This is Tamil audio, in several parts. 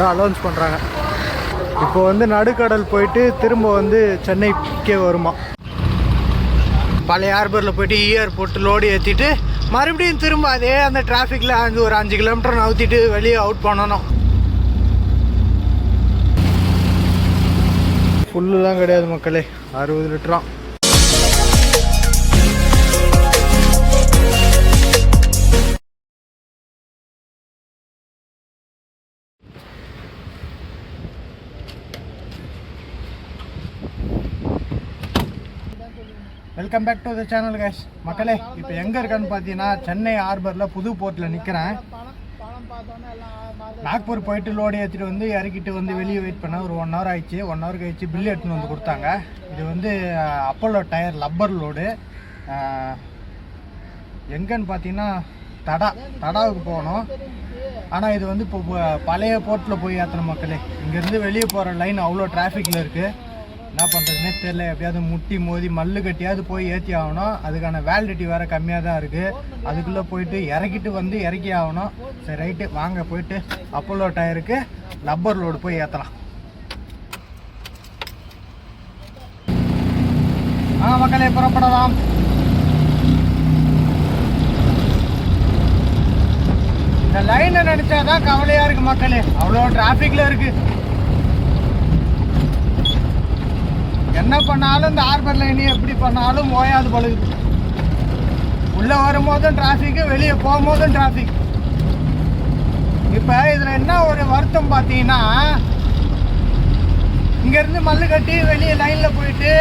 ஏதோ அலௌன்ஸ் பண்ணுறாங்க இப்போ வந்து நடுக்கடல் போயிட்டு திரும்ப வந்து சென்னைக்கே வருமா? பழைய ஏர்போர்ட்டில் போயிட்டு இயர் போட்டு லோடு ஏற்றிட்டு மறுபடியும் திரும்ப அதே அந்த டிராஃபிக்கில் அஞ்சு ஒரு அஞ்சு கிலோமீட்டர் நவுத்திட்டு வெளியே அவுட் பண்ணணும். ஃபுல்லுலாம் கிடையாது மக்களே. அறுபது லிட்டராம் welcome back to the channel cash மக்களே இப்போ எங்கே இருக்கான்னு பார்த்தீங்கன்னா சென்னை ஹார்பரில் புது போர்ட்டில் நிற்கிறேன் நாக்பூர் போயிட்டு லோடு ஏற்றிட்டு வந்து இறக்கிட்டு வந்து வெளியே வெயிட் பண்ண ஒரு ஒன் ஹவர் ஆயிடுச்சு. ஒன் ஹவர் கழிச்சு பில் எடுத்துன்னு வந்து கொடுத்தாங்க. இது வந்து அப்போலோ டயர் லப்பர் லோடு எங்கன்னு பார்த்தீங்கன்னா தடா தடாவுக்கு போகணும். ஆனால் இது வந்து இப்போ பழைய போர்ட்டில் போய் ஏற்றணும் மக்களே. இங்கேருந்து வெளியே போகிற லைன் அவ்வளோ டிராஃபிக்கில் இருக்குது என்ன பண்ணுறதுனே தெரில எப்படியாவது முட்டி மோதி மல்லு கட்டியாவது போய் ஏற்றி ஆகணும். அதுக்கான வேலிடிட்டி வேறு கம்மியாக தான் இருக்குது அதுக்குள்ளே போயிட்டு இறக்கிட்டு வந்து இறக்கி ஆகணும். சரி ரைட்டு வாங்க போயிட்டு அப்போலோ டயருக்கு லப்பர் லோடு போய் ஏற்றலாம் ஆ மக்களே புறப்படலாம். இந்த லைனை நினைச்சாதான் கவலையாக இருக்குது மக்களே. அவ்வளோ டிராஃபிக்கில் இருக்குது என்ன பண்ணாலும் இந்த ஹார்பர் லைன் எப்படி பண்ணாலும் ஓயாது பழகுது உள்ள வரும்போதும் டிராஃபிக்கு வெளியே போகும்போதும் டிராஃபிக் இப்போ இதில் என்ன ஒரு வருத்தம் பார்த்தீங்கன்னா இங்கேருந்து மல்லு கட்டி வெளியே லைனில் போயிட்டு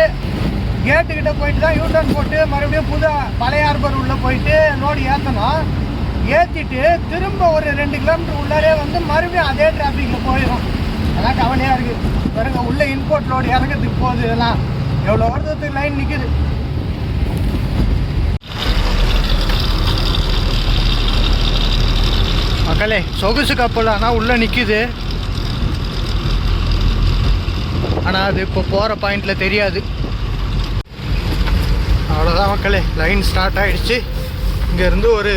கேட்டுக்கிட்ட போயிட்டு தான் யூட்டர்ன் போட்டு மறுபடியும் புது பழைய ஹார்பர் உள்ளே போயிட்டு லோடு ஏற்றணும் ஏற்றிட்டு திரும்ப ஒரு ரெண்டு கிலோமீட்டர் உள்ளாரே வந்து மறுபடியும் அதே டிராஃபிக்கில் போயிடும். அதான் கவலையாக இருக்குது பாருங்க உள்ள இன்போர்ட் லோடு இறங்கிறதுக்கு போகுது இதெல்லாம் எவ்வளோ வருடத்துக்கு லைன் நிற்குது மக்களே சொகுசு கப்பல் ஆனால் உள்ளே நிற்குது ஆனால் அது இப்போ போகிற பாயிண்டில் தெரியாது. அவ்வளோதான் மக்களே லைன் ஸ்டார்ட் ஆகிடுச்சு இங்கேருந்து ஒரு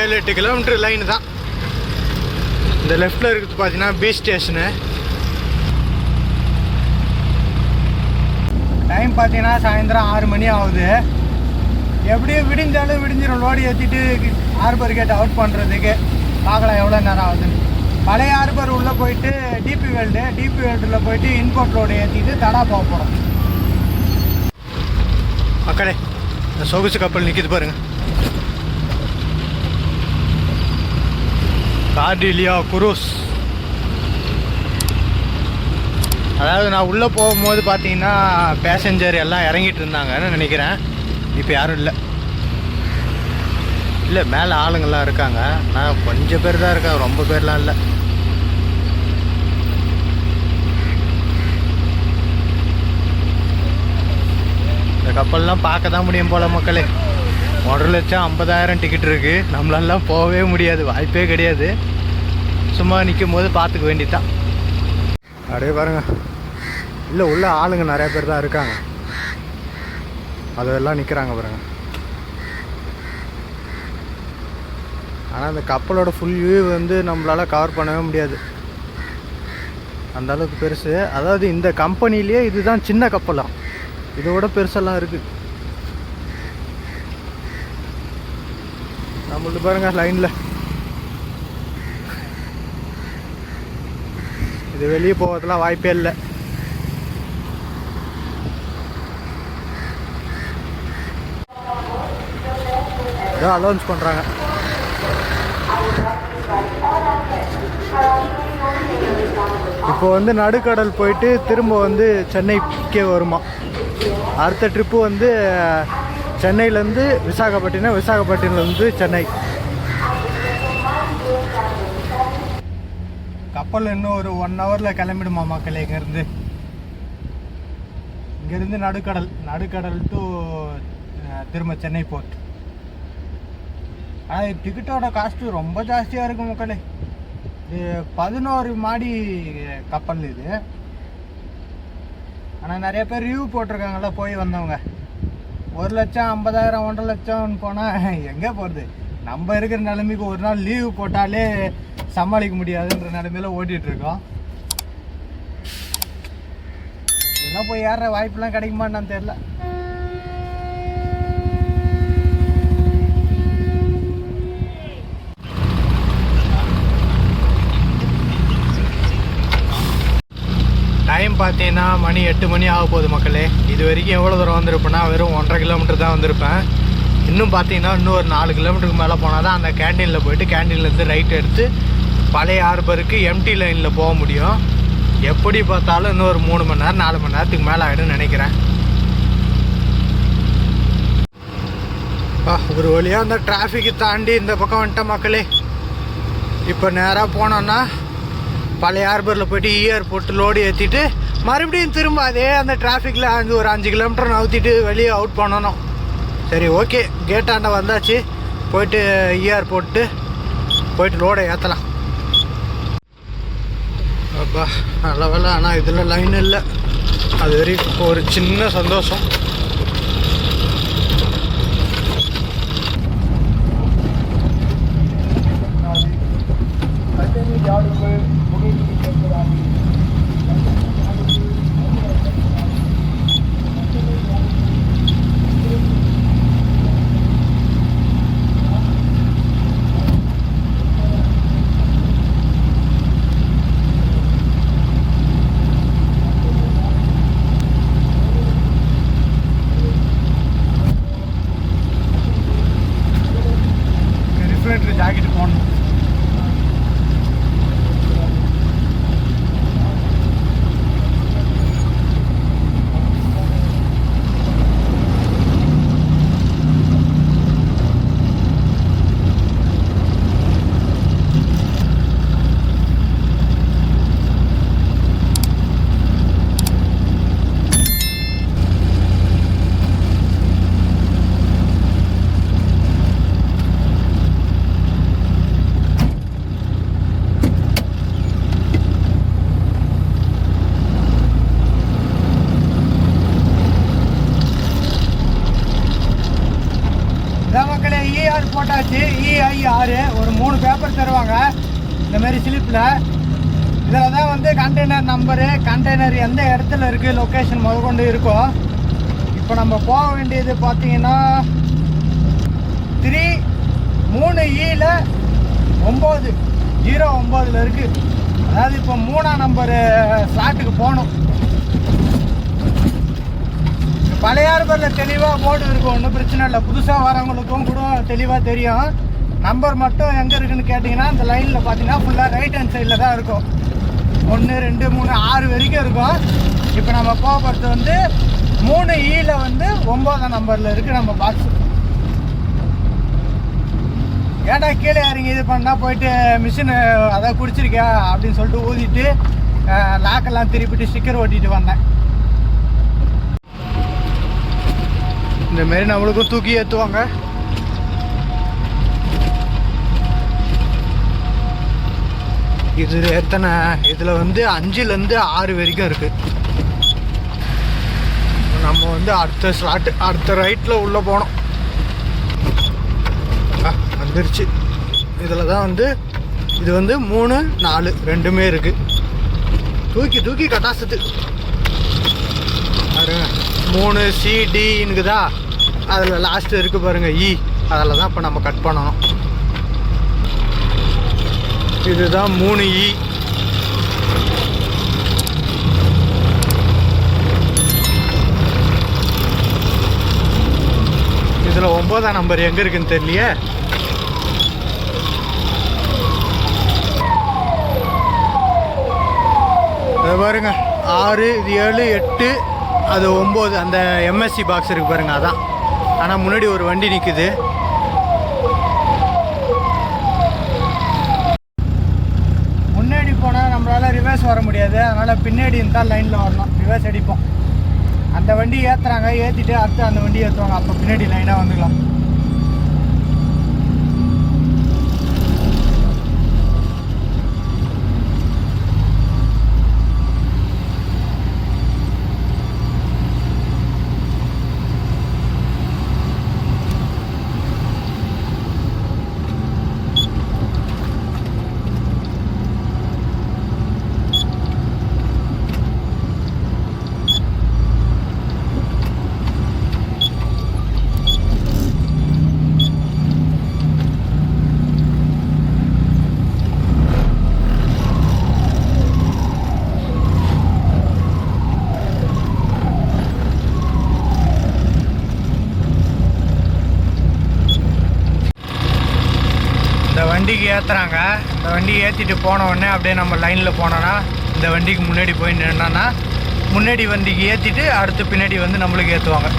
ஏழு எட்டு கிலோமீட்டர் லைன் தான். இந்த லெஃப்டில் இருக்குது பார்த்தீங்கன்னா பீச் ஸ்டேஷனு டைம் பார்த்தீங்கன்னா சாயந்தரம் ஆறு மணி ஆகுது. எப்படியும் விடிஞ்சாலும் விடிஞ்சிடும் லோடு ஏற்றிட்டு ஹார்பர் கேட் அவுட் பண்ணுறதுக்கு பார்க்கலாம் எவ்வளோ நேரம் ஆகுதுன்னு. பழைய ஹார்பர் உள்ளே போயிட்டு டிபி வேல்டு டிபி வேல்டில் போயிட்டு இன்போர்ட் லோடு ஏற்றிட்டு தடா போக போகிறோம் மக்களே இந்த சொகுசு கப்பல் நிற்கிது பாருங்க. Cordelia cruise. அதாவது நான் உள்ளே போகும்போது பார்த்தீங்கன்னா பேசஞ்சர் எல்லாம் இறங்கிட்டு இருந்தாங்கன்னு நினைக்கிறேன். இப்போ யாரும் இல்லை. இல்லை மேலே ஆளுங்கள்லாம் இருக்காங்க. நான் கொஞ்சம் பேர் தான் இருக்காங்க ரொம்ப பேர்லாம் இல்லை. இந்த கப்பல்லாம் பார்க்க தான் முடியும் போல மக்களே. ஒன்றரை லட்சம் ஐம்பதாயிரம் டிக்கெட் இருக்கு. நம்மளெல்லாம் போகவே முடியாது. வாய்ப்பே கிடையாது. சும்மா நிற்கும் போது பார்த்துக்க வேண்டியதுதான். அப்படியே பாருங்க. இல்லை உள்ள ஆளுங்க நிறைய பேர் தான் இருக்காங்க. அதெல்லாம் நிற்கிறாங்க பாருங்க. ஆனால் அந்த கப்பலோட ஃபுல் வியூ வந்து நம்மளால் கவர் பண்ணவே முடியாது. அந்த அளவுக்கு பெருசு. அதாவது இந்த கம்பெனிலேயே இதுதான் சின்ன கப்பலாம் இதோட பெருசெல்லாம் இருக்குது நம்மளுக்கு பாருங்க லைனில் இது வெளியே போகிறதுலாம் வாய்ப்பே இல்லை. ஏதோ அலௌன்ஸ் பண்ணுறாங்க இப்போ வந்து நடுக்கடல் போயிட்டு திரும்ப வந்து சென்னைக்கே வருமா? அடுத்த ட்ரிப்பு வந்து சென்னையிலேருந்து விசாகப்பட்டினம் விசாகப்பட்டினம்லேருந்து சென்னை. கப்பல் இன்னும் ஒரு ஒன் ஹவரில் கிளம்பிடுமா மக்களே இங்கேருந்து? இங்கேருந்து நடுக்கடல் நடுக்கடல் டு திரும்ப சென்னை போர்ட். ஆனால் டிக்கெட்டோட காஸ்ட்டு ரொம்ப ஜாஸ்தியாக இருக்கும் மக்களே. இது பதினோரு மாடி கப்பல் இது. ஆனால் நிறைய பேர் ரிவ்யூ போட்டிருக்காங்கல்ல போய் வந்தவங்க. ஒரு லட்சம் ஐம்பதாயிரம் ஒன்றரை லட்சம்னு போனால் எங்கே போகிறது நம்ம இருக்கிற நிலைமைக்கு ஒரு நாள் லீவு போட்டாலே சமாளிக்க முடியாதுன்ற நிலைமையில ஓட்டிகிட்ருக்கோம் இருக்கோம். இதெல்லாம் போய் ஏற வாய்ப்புலாம் கிடைக்குமான்னு தெரில பார்த்தீங்கன்னா மணி எட்டு மணி ஆக போகுது மக்களே. இது வரைக்கும் எவ்வளோ தூரம் வந்திருப்பேன்னா வெறும் ஒன்றரை கிலோமீட்டர் தான் வந்திருப்பேன். இன்னும் பார்த்தீங்கன்னா இன்னும் ஒரு நாலு கிலோமீட்டருக்கு மேலே போனால் தான் அந்த கேண்டீனில் போயிட்டு கேண்டீன்லேருந்து ரைட் எடுத்து பழைய ஹார்பருக்கு எம்டி லைனில் போக முடியும். எப்படி பார்த்தாலும் இன்னும் ஒரு மூணு மணி நேரம் நாலு மணி நேரத்துக்கு மேலே ஆகிடும்னு நினைக்கிறேன். அப்பா, ஒரு வழியாக அந்த டிராஃபிக்கு தாண்டி இந்த பக்கம் வந்துட்டேன் மக்களே. இப்போ நேராக போனோன்னா பழைய ஹார்பரில் போயிட்டு இயர் போட்டு லோடு ஏற்றிட்டு மறுபடியும் திரும்ப அதே அந்த டிராஃபிக்கில் அஞ்சு ஒரு அஞ்சு கிலோமீட்டர் நவுத்திட்டு வெளியே அவுட் பண்ணணும். சரி ஓகே கேட்டாண்ட வந்தாச்சு. போயிட்டு இஆர் போட்டு போயிட்டு லோடை ஏற்றலாம் அப்பா நல்ல வேலை. ஆனால் இதில் லைன் இல்லை. அது வரைக்கும் ஒரு சின்ன சந்தோஷம் ரிஃப்ளெக்டர் ஜாக்கெட் போடணும் இதான் மக்களே இஆர் போட்டாச்சு இஐஆர் ஒரு மூணு பேப்பர் தருவாங்க இந்த மாதிரி ஸ்லிப்பில் இதில் தான் வந்து கண்டெய்னர் நம்பரு கண்டெய்னர் எந்த இடத்துல இருக்குது லொக்கேஷன் முதற்கொண்டு இருக்கும். இப்போ நம்ம போக வேண்டியது பார்த்தீங்கன்னா த்ரீ மூணு e ஈல ஒம்பது ஜீரோ ஒம்போதில் இருக்குது அதாவது இப்போ மூணாம் நம்பரு ஸ்லாட்டுக்கு போகணும். பழையாறுபரில் தெளிவாக போர்டு இருக்கும் ஒன்றும் பிரச்சனை இல்லை. புதுசாக வரவங்களுக்கும் கூட தெளிவாக தெரியும். நம்பர் மட்டும் எங்கே இருக்குன்னு கேட்டிங்கன்னா அந்த லைனில் பார்த்தீங்கன்னா ஃபுல்லாக ரைட் ஹேண்ட் சைடில் தான் இருக்கும். ஒன்று ரெண்டு மூணு ஆறு வரைக்கும் இருக்கும். இப்போ நம்ம போகிறது வந்து மூணு e ஈல வந்து ஒம்பதாம் நம்பரில் இருக்குது நம்ம பாக்ஸ் ஏன்டா கீழே இறங்கி இது பண்ணால் போயிட்டு மிஷினு அதை குடிச்சிருக்கியா அப்படின்னு சொல்லிட்டு ஊதிட்டு லாக்கெல்லாம் திருப்பிட்டு ஸ்டிக்கர் ஓட்டிட்டு வந்தேன். இந்த மாரி நம்மளுக்கும் தூக்கி ஏற்றுவாங்க இது எத்தனை? இதில் வந்து அஞ்சுலேருந்து ஆறு வரைக்கும் இருக்குது நம்ம வந்து அடுத்த ஸ்லாட்டு அடுத்த ரைட்டில் உள்ளே போனோம். வந்துருச்சு. இதில் தான் வந்து இது வந்து மூணு நாலு ரெண்டுமே இருக்குது தூக்கி தூக்கி கட்டாசத்து. பாருங்க. மூணு சிடின்னுக்குதா அதில் லாஸ்ட்டு இருக்குது பாருங்கள் இ e. அதில் தான் இப்போ நம்ம கட் பண்ணணும். இதுதான் மூணு இ. இதில் ஒம்பதாம் நம்பர் எங்கே இருக்குன்னு தெரியலையே? இது பாருங்க. ஆறு இது ஏழு எட்டு அது ஒம்பது. அந்த எம்எஸ்சி பாக்ஸ் இருக்கு பாருங்க அதான். ஆனால் முன்னாடி ஒரு வண்டி நிற்குது முன்னாடி போனால் நம்மளால ரிவர்ஸ் வர முடியாது அதனால் பின்னாடி இருந்தால் லைனில் வரணும். ரிவர்ஸ் அடிப்போம். அந்த வண்டி ஏற்றுறாங்க ஏற்றிட்டு அடுத்து அந்த வண்டி ஏற்றுவாங்க அப்போ பின்னாடி லைனாக வந்துக்கலாம் ஏற்றுறாங்க இந்த வண்டி ஏற்றிட்டு போன உடனே அப்படியே நம்ம லைனில் போனோன்னா இந்த வண்டிக்கு முன்னாடி போய் நின்னோன்னா முன்னாடி வண்டிக்கு ஏற்றிட்டு அடுத்து பின்னாடி வந்து நம்மளுக்கு ஏற்றுவாங்க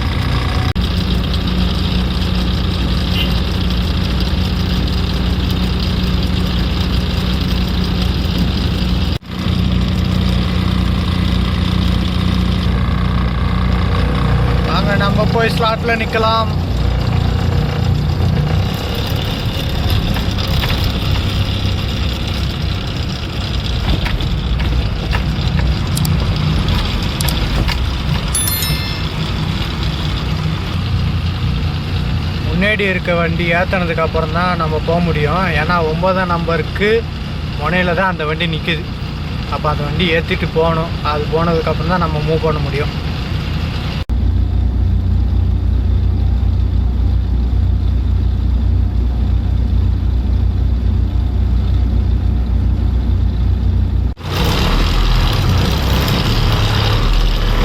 வாங்க நம்ம போய் ஸ்லாட்டில் நிற்கலாம் முன்னாடி இருக்க வண்டி ஏற்றினதுக்கு அப்புறம் தான் நம்ம போக முடியும். ஏன்னா ஒன்பதாம் நம்பருக்கு முனையில் தான் அந்த வண்டி நிற்குது அப்போ அந்த வண்டி ஏற்றிட்டு போகணும். அது போனதுக்கப்புறம் தான் நம்ம மூவ் பண்ண முடியும்.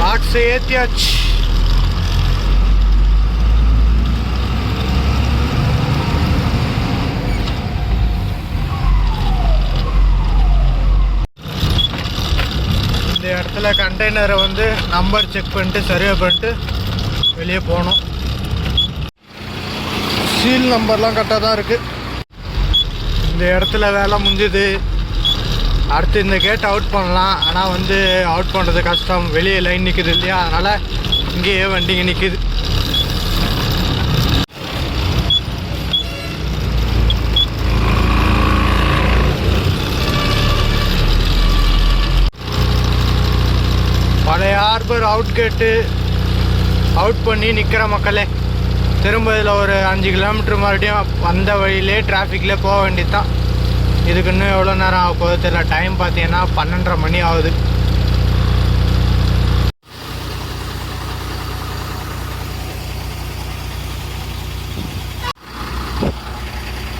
பாக்ஸ் ஏற்றியாச்சு இந்த இடத்துல கண்டெய்னரை வந்து நம்பர் செக் பண்ணிட்டு சர்வே பண்ணிட்டு வெளியே போகணும். சீல் நம்பர்லாம் கரெக்டாக தான் இருக்குது இந்த இடத்துல வேலை முடிஞ்சுது. அடுத்து இந்த கேட் அவுட் பண்ணலாம். ஆனால் வந்து அவுட் பண்ணுறது கஷ்டம். வெளியே லைன் நிற்குது இல்லையா? அதனால் இங்கேயே வண்டிங்க நிற்குது பழைய ஹார்பர் அவுட் கேட்டு அவுட் பண்ணி நிற்கிற மக்களே திரும்ப இதில் ஒரு அஞ்சு கிலோமீட்டர் மறுபடியும் வந்த வழியிலே டிராஃபிக்கில் போக வேண்டியது தான் இதுக்கு இன்னும் எவ்வளோ நேரம் ஆக போகுது தெரியல. டைம் பார்த்தீங்கன்னா பன்னெண்டரை மணி ஆகுது.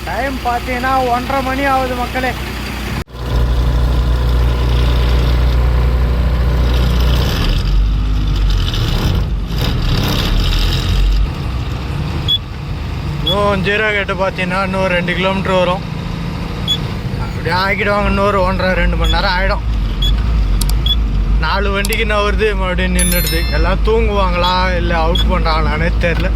டைம் பார்த்தீங்கன்னா ஒன்றரை மணி ஆகுது மக்களே. ஜீரோ கேட்டு பார்த்தீங்கன்னா இன்னும் ரெண்டு கிலோமீட்டர் வரும். அப்படியே ஆக்கிடுவாங்க இன்னொரு ஒன்றரை ரெண்டு மணி நேரம் ஆகிடும் நாலு வண்டிக்கு நான் வருது மறுபடியும் நின்றுடுது. எல்லாம் தூங்குவாங்களா இல்லை அவுட் பண்ணுறாங்களானே தெரில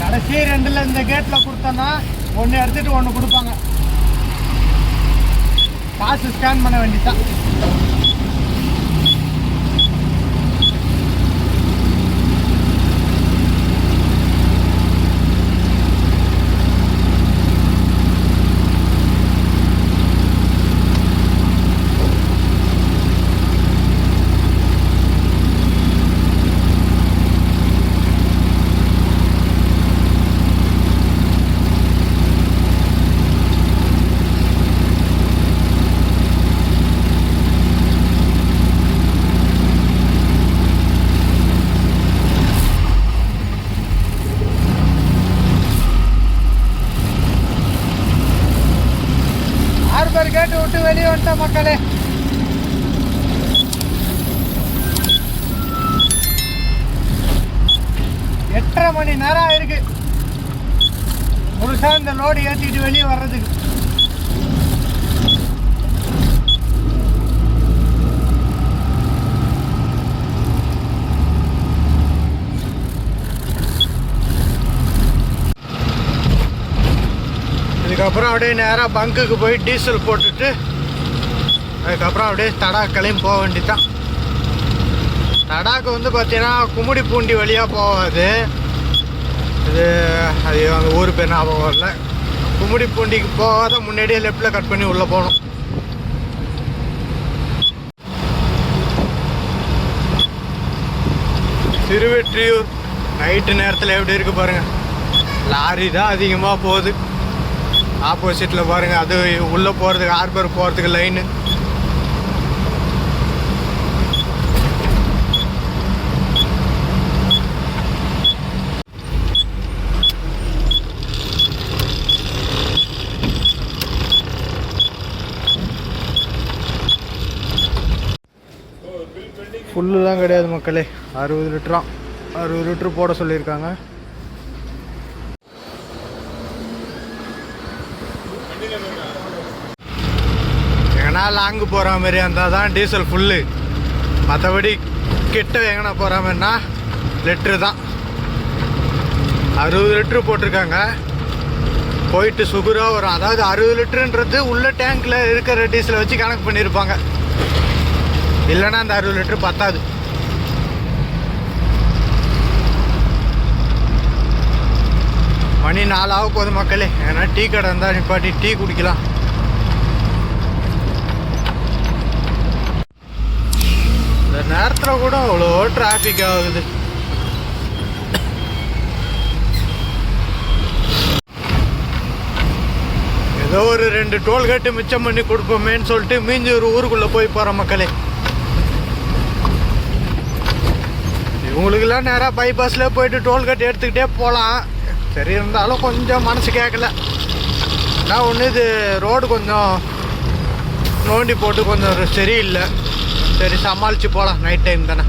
கடைசி ரெண்டில் இந்த கேட்டில் கொடுத்தோன்னா ஒன்று எடுத்துட்டு ஒன்று கொடுப்பாங்க காசு ஸ்கேன் பண்ண வேண்டியதான் ஹார்பர் கேட்டு விட்டு வெளியே வந்துட்ட மக்களே எட்டரை மணி நேரம் ஆயிருக்கு. முழுசா இந்த லோடு ஏற்றிட்டு வெளியே வர்றதுக்கு. அதுக்கப்புறம் அப்படியே நேராக பங்குக்கு போய் டீசல் போட்டுட்டு அதுக்கப்புறம் அப்படியே தடாக்களையும் போக வேண்டியதான் தடாக்கு வந்து பார்த்தீங்கன்னா கும்மிடி பூண்டி வழியாக போகாது. இது அது அந்த ஊர் பேர் ஞாபகம் வரல. கும்முடி பூண்டிக்கு போகாத முன்னாடியே லெஃப்டில் கட் பண்ணி உள்ளே போகணும். திருவெற்றியூர் நைட்டு நேரத்தில் எப்படி இருக்கு பாருங்கள் லாரி தான் அதிகமாக போகுது. ஆப்போசிட்டில் பாருங்கள் அது உள்ளே போகிறதுக்கு ஹார்பர் போகிறதுக்கு லைனு ஃபுல்லுலாம் கிடையாது மக்களே. அறுபது லிட்டராம் அறுபது லிட்ரு போட சொல்லியிருக்காங்க. எங்கன்னா லாங்கு போகிற மாதிரி இருந்தால் தான் டீசல் ஃபுல்லு மற்றபடி கிட்ட எங்கன்னா போகிற மாதிரினா லிட்ரு தான். அறுபது லிட்ரு போட்டிருக்காங்க. போயிட்டு சுகுராக வரும். அதாவது அறுபது லிட்டருன்றது உள்ள டேங்க்கில் இருக்கிற டீசலை வச்சு கணக்கு பண்ணியிருப்பாங்க. இல்லைன்னா அந்த அறுபது லிட்டர் பத்தாது. மணி நாலாக போகுது மக்களே. ஏன்னா டீ கடை இருந்தால் நிப்பாட்டி டீ குடிக்கலாம். இந்த நேரத்தில் கூட அவ்வளோ டிராஃபிக் ஆகுது. ஏதோ ஒரு ரெண்டு டோல்கேட்டு மிச்சம் பண்ணி கொடுப்போமேன்னு சொல்லிட்டு மீஞ்சூர் ஊருக்குள்ளே போய் போகிற மக்களே. இவங்களுக்கெல்லாம் நேராக பைபாஸில் போயிட்டு டோல்கேட் எடுத்துக்கிட்டே போகலாம் சரி இருந்தாலும் கொஞ்சம் மனசு கேட்கல நான் ஒன்று இது ரோடு கொஞ்சம் நோண்டி போட்டு கொஞ்சம் சரியில்லை. சரி சமாளித்து போகலாம் நைட் டைம் தானே.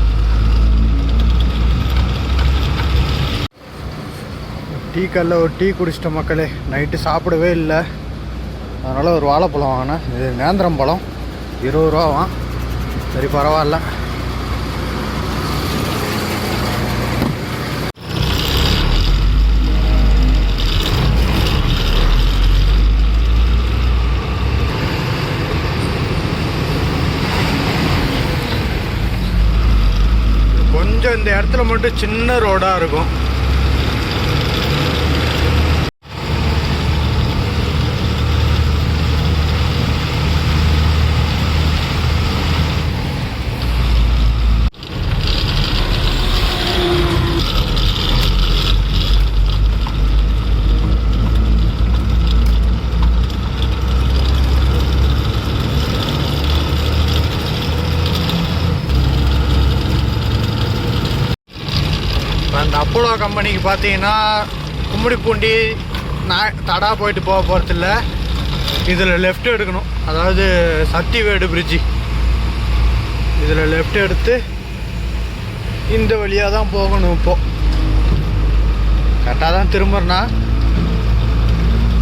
டீ கல்ல ஒரு டீ குடிச்சிட்ட மக்களே. நைட்டு சாப்பிடவே இல்லை. அதனால் ஒரு வாழைப்பழம் வாங்கினேன். இது நேந்திரம் பழம். இருபது ரூபாவான் சரி பரவாயில்ல. மட்டும் சின்ன ரோடாக இருக்கும். அப்போலோ கம்பெனிக்கு பார்த்தீங்கன்னா கும்மிடிப்பூண்டி நான் தடா போயிட்டு போக போகிறதில்ல இதில் லெஃப்ட் எடுக்கணும். அதாவது சத்திவேடு பிரிட்ஜி இதில் லெஃப்ட் எடுத்து இந்த வழியாக தான் போகணும் இப்போது கரெக்டாக தான் திரும்புறேன்னா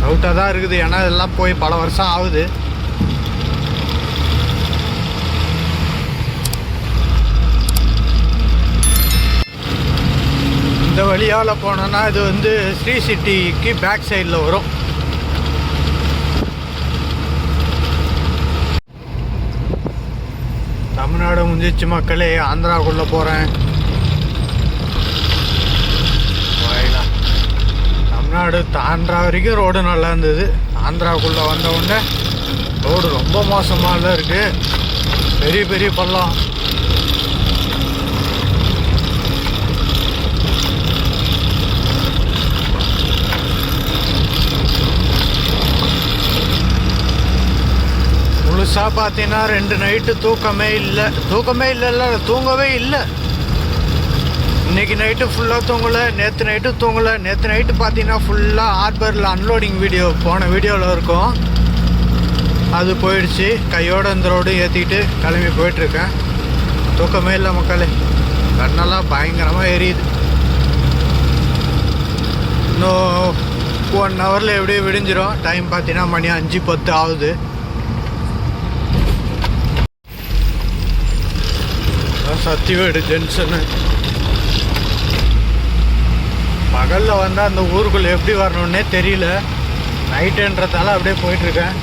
டவுட்டாக தான் இருக்குது. ஏன்னா இதெல்லாம் போய் பல வருஷம் ஆகுது. இந்த வழியால் போனோன்னா இது வந்து ஸ்ரீ சிட்டிக்கு பேக் சைடில் வரும். தமிழ்நாடு முடிஞ்சிச்சு மக்களே ஆந்திராக்குள்ளே போகிறேன் தமிழ்நாடு ஆந்திரா வரைக்கும் ரோடு நல்லா இருந்தது. ஆந்திராக்குள்ளே வந்த உடனே ரோடு ரொம்ப மோசமாக இருக்குது பெரிய பெரிய பள்ளம். முழுசாக பார்த்தீங்கன்னா ரெண்டு நைட்டு தூக்கமே இல்லை. தூக்கமே இல்லைல்ல தூங்கவே இல்லை. இன்னைக்கு நைட்டு ஃபுல்லாக தூங்கலை நேற்று நைட்டு தூங்கலை. நேற்று நைட்டு பார்த்தீங்கன்னா ஃபுல்லாக ஹார்பரில் அன்லோடிங் வீடியோ போன வீடியோவில் இருக்கும். அது போயிடுச்சு. கையோட இந்த ரோடு ஏற்றிக்கிட்டு கிளம்பி போயிட்டுருக்கேன். தூக்கமே இல்லை மக்களே. கண்ணெல்லாம் பயங்கரமாக எரியுது. இன்னும் ஒன் ஹவரில் எப்படியும் விடிஞ்சிரும். டைம் பார்த்தீங்கன்னா மணி அஞ்சு பத்து ஆகுது. சத்திவேடு ஜென்ஷனு பகலில் வந்தால் அந்த ஊருக்குள்ளே எப்படி வரணுன்னே தெரியல. நைட்டுன்றதால அப்படியே போயிட்டுருக்கேன்.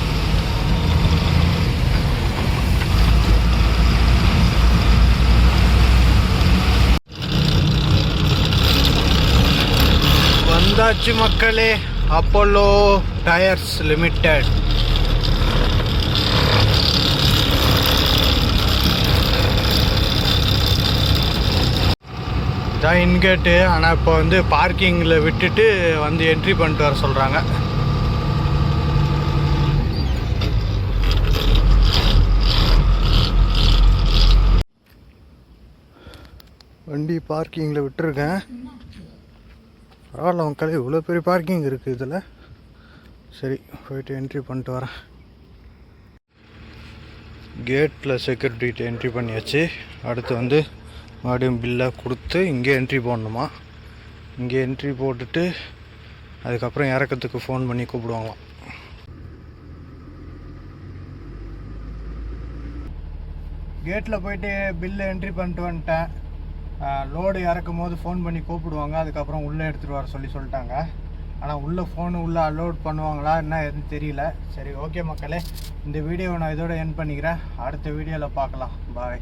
வந்தாச்சு மக்களே அப்போலோ டயர்ஸ் லிமிட்டெட் தான் இன்கேட்டு ஆனால் இப்போ வந்து பார்க்கிங்கில் விட்டுட்டு வந்து என்ட்ரி பண்ணிட்டு வர சொல்கிறாங்க வண்டி பார்க்கிங்கில் விட்டுருக்கேன். பரவாயில்ல மக்களே இவ்வளோ பெரிய பார்க்கிங் இருக்குது இதில். சரி போயிட்டு என்ட்ரி பண்ணிட்டு வரேன். கேட்டில் செக்யூரிட்டிகிட்ட என்ட்ரி பண்ணியாச்சு. அடுத்து வந்து மறுபடியும் பில்லை கொடுத்து இங்கே என்ட்ரி போடணுமா? இங்கே என்ட்ரி போட்டுட்டு அதுக்கப்புறம் இறக்கத்துக்கு ஃபோன் பண்ணி கூப்பிடுவாங்களாம். கேட்டில் போயிட்டு பில்லு என்ட்ரி பண்ணிட்டு வந்துட்டேன். லோடு இறக்கும் போது ஃபோன் பண்ணி கூப்பிடுவாங்க. அதுக்கப்புறம் உள்ளே எடுத்துகிட்டு வர சொல்லி சொல்லிட்டாங்க. ஆனால் உள்ளே ஃபோனு உள்ளே அலோட் பண்ணுவாங்களா என்ன எதுன்னு தெரியல. சரி ஓகே மக்களே. இந்த வீடியோவை நான் இதோட என் பண்ணிக்கிறேன். அடுத்த வீடியோவில் பார்க்கலாம். பாய்